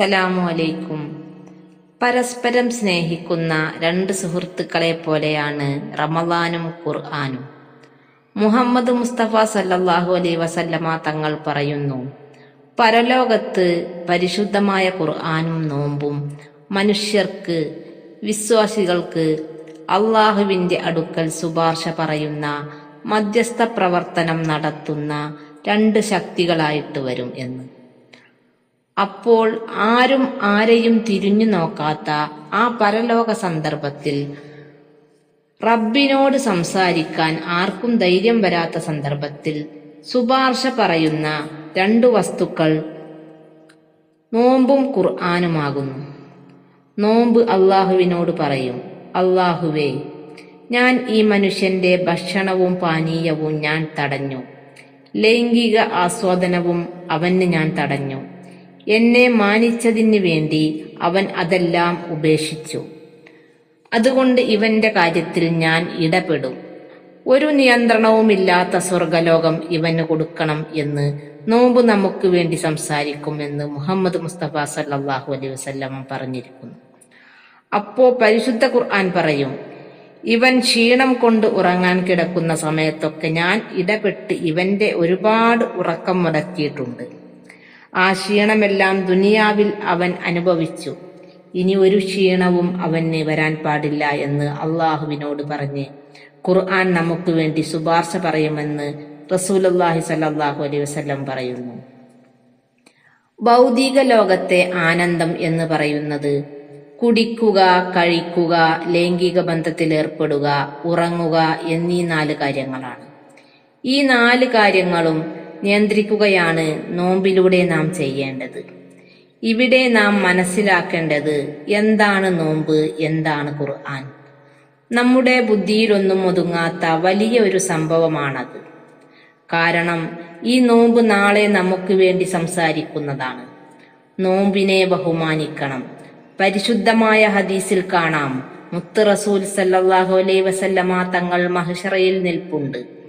അസ്സലാമു അലൈക്കും പരസ്പരം സ്നേഹിക്കുന്ന രണ്ട് സുഹൃത്തുക്കളെ പോലെയാണ് റമദാനും ഖുർആാനും. മുഹമ്മദ് മുസ്തഫ സല്ലാഹു അലൈ വസല്ലമ തങ്ങൾ പറയുന്നു പരലോകത്ത് പരിശുദ്ധമായ ഖുർആാനും നോമ്പും മനുഷ്യർക്ക് വിശ്വാസികൾക്ക് അള്ളാഹുവിന്റെ അടുക്കൽ ശുപാർശ പറയുന്ന മധ്യസ്ഥ പ്രവർത്തനം നടത്തുന്ന രണ്ട് ശക്തികളായിട്ട് വരും എന്ന്. അപ്പോൾ ആരും ആരെയും തിരിഞ്ഞു നോക്കാത്ത ആ പരലോക സന്ദർഭത്തിൽ റബ്ബിനോട് സംസാരിക്കാൻ ആർക്കും ധൈര്യം വരാത്ത സന്ദർഭത്തിൽ ശുപാർശ പറയുന്ന രണ്ടു വസ്തുക്കൾ നോമ്പും ഖുർആാനുമാകുന്നു. നോമ്പ് അള്ളാഹുവിനോട് പറയും അള്ളാഹുവേ ഞാൻ ഈ മനുഷ്യന്റെ ഭക്ഷണവും പാനീയവും ഞാൻ തടഞ്ഞു. ലൈംഗിക ആസ്വാദനവും അവന് ഞാൻ തടഞ്ഞു. എന്നെ മാനിച്ചതിന് വേണ്ടി അവൻ അതെല്ലാം ഉപേക്ഷിച്ചു. അതുകൊണ്ട് ഇവന്റെ കാര്യത്തിൽ ഞാൻ ഇടപെടും. ഒരു നിയന്ത്രണവുമില്ലാത്ത സ്വർഗലോകം ഇവന് കൊടുക്കണം എന്ന് നോമ്പ് നമുക്ക് വേണ്ടി സംസാരിക്കുമെന്ന് മുഹമ്മദ് മുസ്തഫ സല്ലാഹു അലൈഹി വസ്ല്ലാം പറഞ്ഞിരിക്കുന്നു. അപ്പോ പരിശുദ്ധ ഖുർആൻ പറയും ഇവൻ ക്ഷീണം കൊണ്ട് ഉറങ്ങാൻ കിടക്കുന്ന സമയത്തൊക്കെ ഞാൻ ഇടപെട്ട് ഇവന്റെ ഒരുപാട് ഉറക്കം മുടക്കിയിട്ടുണ്ട്. ആ ക്ഷീണമെല്ലാം ദുനിയാവിൽ അവൻ അനുഭവിച്ചു. ഇനി ഒരു ക്ഷീണവും അവന് വരാൻ പാടില്ല എന്ന് അള്ളാഹുവിനോട് പറഞ്ഞ് ഖുർആൻ നമുക്ക് വേണ്ടി ശുപാർശ പറയുമെന്ന് റസൂലല്ലാഹി സല്ലാഹു അലൈഹി വസ്ലം പറയുന്നു. ഭൗതിക ലോകത്തെ ആനന്ദം എന്ന് പറയുന്നത് കുടിക്കുക കഴിക്കുക ലൈംഗിക ബന്ധത്തിൽ ഏർപ്പെടുക ഉറങ്ങുക എന്നീ നാല് കാര്യങ്ങളാണ്. ഈ നാല് കാര്യങ്ങളും നിയന്ത്രിക്കുകയാണ് നോമ്പിലൂടെ നാം ചെയ്യേണ്ടത്. ഇവിടെ നാം മനസ്സിലാക്കേണ്ടത് എന്താണ് നോമ്പ് എന്താണ് ഖുർആൻ. നമ്മുടെ ബുദ്ധിയിലൊന്നും ഒതുങ്ങാത്ത വലിയ ഒരു സംഭവമാണത്. കാരണം ഈ നോമ്പ് നാളെ നമുക്ക് വേണ്ടി സംസാരിക്കുന്നതാണ്. നോമ്പിനെ ബഹുമാനിക്കണം. പരിശുദ്ധമായ ഹദീസിൽ കാണാം മുത്ത് റസൂൽ സല്ലാഹു അലൈ വസല്ലമ തങ്ങൾ മഹിഷറയിൽ നിൽപ്പുണ്ട്.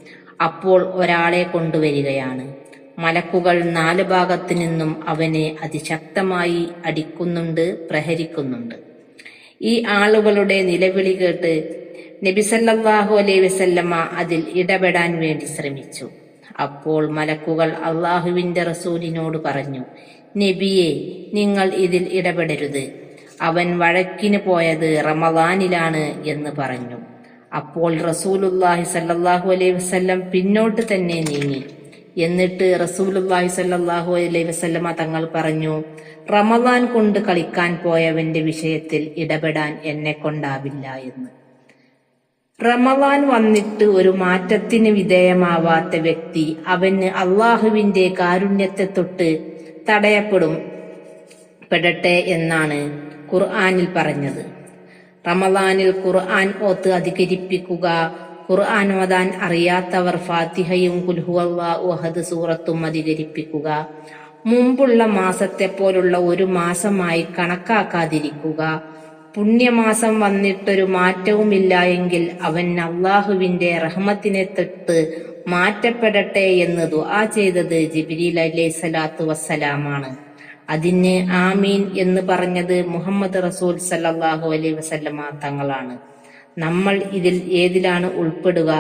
അപ്പോൾ ഒരാളെ കൊണ്ടുവരികയാണ്. മലക്കുകൾ നാല് ഭാഗത്തു നിന്നും അവനെ അതിശക്തമായി അടിക്കുന്നുണ്ട് പ്രഹരിക്കുന്നുണ്ട്. ഈ ആളുകളുടെ നിലവിളി കേട്ട് നബിസല്ലാഹു അലൈ വസല്ലമ്മ അതിൽ ഇടപെടാൻ വേണ്ടി ശ്രമിച്ചു. അപ്പോൾ മലക്കുകൾ അള്ളാഹുവിന്റെ റസൂലിനോട് പറഞ്ഞു നബിയെ നിങ്ങൾ ഇതിൽ ഇടപെടരുത്. അവൻ വഴക്കിന് പോയത് റമദാനിലാണ് എന്ന് പറഞ്ഞു. അപ്പോൾ റസൂലുല്ലാഹി സല്ലാഹു അലൈഹി വസ്ല്ലം പിന്നോട്ട് തന്നെ നീങ്ങി. എന്നിട്ട് റസൂലുല്ലാഹി സല്ലാഹു അലൈഹി വസ്ല്ലമ തങ്ങൾ പറഞ്ഞു റമദാൻ കൊണ്ട് കളിക്കാൻ പോയവന്റെ വിഷയത്തിൽ ഇടപെടാൻ എന്നെ കൊണ്ടാവില്ല എന്ന്. റമദാൻ വന്നിട്ട് ഒരു മാറ്റത്തിന് വിധേയമാവാത്ത വ്യക്തി അവന് അള്ളാഹുവിന്റെ കാരുണ്യത്തെ തൊട്ട് തടയപ്പെടും പെടട്ടെ എന്നാണ് ഖുർആാനിൽ പറഞ്ഞത്. റമദാനിൽ ഖുർആൻ ഓത്ത് അധികരിപ്പിക്കുക. ഖുർആൻ ഓതാൻ അറിയാത്തവർ ഫാത്തിഹയും കുൽഹുഅഹദ് സൂറത്തും അധികരിപ്പിക്കുക. മുമ്പുള്ള മാസത്തെ പോലുള്ള ഒരു മാസമായി കണക്കാക്കാതിരിക്കുക. പുണ്യമാസം വന്നിട്ടൊരു മാറ്റവുമില്ല എങ്കിൽ അവൻ അള്ളാഹുവിന്റെ റഹ്മത്തിനെ തൊട്ട് മാറ്റപ്പെടട്ടെ എന്ന് ദുആ ചെയ്തത് ജിബിരിൽ അലൈഹി സ്വലാത്തു വസ്സലാമാണ്. അതിന് ആമീൻ എന്ന് പറഞ്ഞത് മുഹമ്മദ് റസൂൽ സല്ലാഹു അലൈ വസല്ലമ തങ്ങളാണ്. നമ്മൾ ഇതിൽ ഏതിലാണ് ഉൾപ്പെടുക?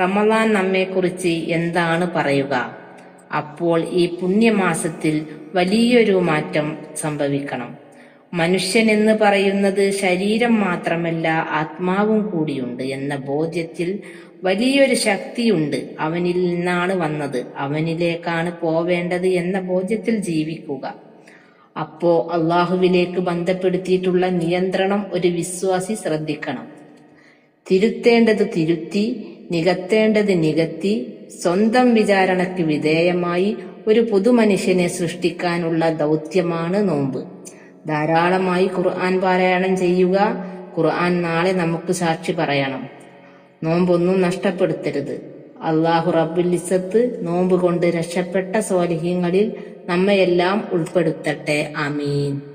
റമദാൻ നമ്മെക്കുറിച്ച് എന്താണ് പറയുക? അപ്പോൾ ഈ പുണ്യമാസത്തിൽ വലിയൊരു മാറ്റം സംഭവിക്കണം. മനുഷ്യൻ എന്ന് പറയുന്നത് ശരീരം മാത്രമല്ല ആത്മാവും കൂടിയുണ്ട് എന്ന ബോധ്യത്തിൽ വലിയൊരു ശക്തിയുണ്ട് അവനിൽ നിന്നാണ് വന്നത്. അവനിലേക്കാണ് പോവേണ്ടത് എന്ന ബോധ്യത്തിൽ ജീവിക്കുക. അപ്പോ അള്ളാഹുവിലേക്ക് ബന്ധപ്പെടുത്തിയിട്ടുള്ള നിയന്ത്രണം ഒരു വിശ്വാസി ശ്രദ്ധിക്കണം. തിരുത്തേണ്ടത് തിരുത്തി നികത്തേണ്ടത് നികത്തി സ്വന്തം വിചാരണയ്ക്ക് വിധേയമായി ഒരു പുതുമനുഷ്യനെ സൃഷ്ടിക്കാനുള്ള ദൗത്യമാണ് നോമ്പ്. ധാരാളമായി ഖുർആൻ പാരായണം ചെയ്യുക ഖുർആൻ നാളെ നമുക്ക് സാക്ഷി പറയണം. നോമ്പൊന്നും നഷ്ടപ്പെടുത്തരുത്. അള്ളാഹു റബ്ബുലിസത്ത് നോമ്പ് കൊണ്ട് രക്ഷപ്പെട്ട സ്വാലിഹ്യങ്ങളിൽ നമ്മയെല്ലാം ഉൾപ്പെടുത്തട്ടെ. ആമീൻ.